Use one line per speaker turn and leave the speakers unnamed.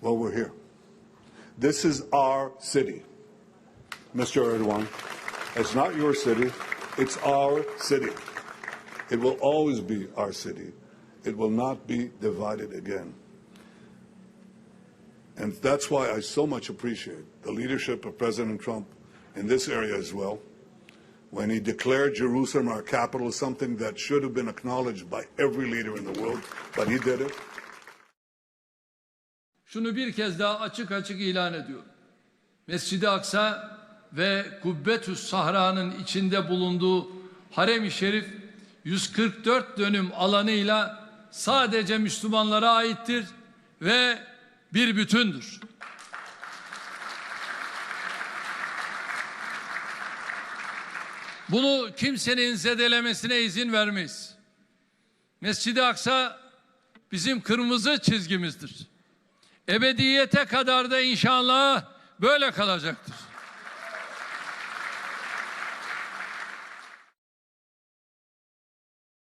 Well, we're here. This is our city, Mr. Erdogan. It's not your city, it's our city. It will always be our city. It will not be divided again. And that's why I so much appreciate the leadership of President Trump in this area as well. When he declared Jerusalem our capital, something that should have been acknowledged by every leader in the world, but he did it.
Şunu bir kez daha açık açık ilan ediyorum. Mescid-i Aksa ve Kubbetüs Sahra'nın içinde bulunduğu Harem-i Şerif 144 dönüm alanıyla sadece Müslümanlara aittir ve bir bütündür. Bunu kimsenin zedelemesine izin vermeyiz. Mescid-i Aksa bizim kırmızı çizgimizdir. Ebediyete kadar da inşallah böyle kalacaktır.